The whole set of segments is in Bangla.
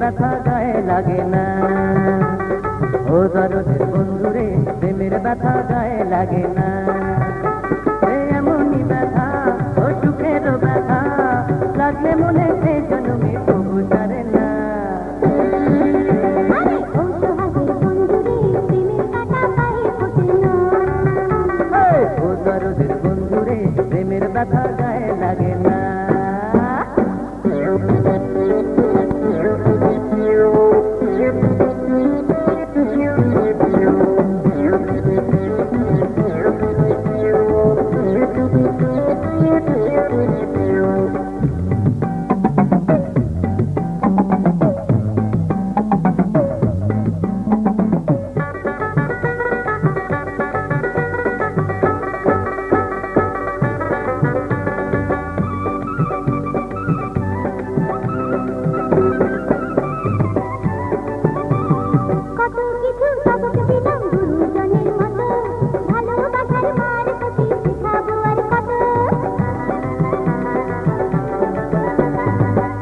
ব্যথা গায়ে লাগে না। ও দরদের বন্ধুরে প্রেমের ব্যথা গায়ে লাগে না। এমনই ব্যথা ও সুখের ব্যথা লাগলে মনে সে জন্মে তবু না। ও দরদের বন্ধুরে প্রেমের ব্যথা গায়ে লাগে না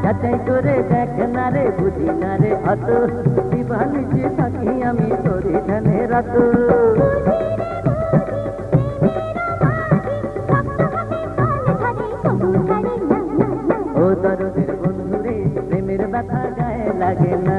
যাচাই করে দেখ না রে, বুঝি না রে অত। দিবানিসে থাকি আমি তোরে ধ্যানে রাত। ও দরদের বন্ধুরে, প্রেমের ব্যথা গায়ে লাগে না।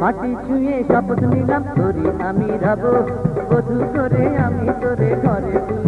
মাটি ছুঁয়ে শপথ নিলাম তোরে আমি রব। বধু করে আমি তোরে ঘরে তুলে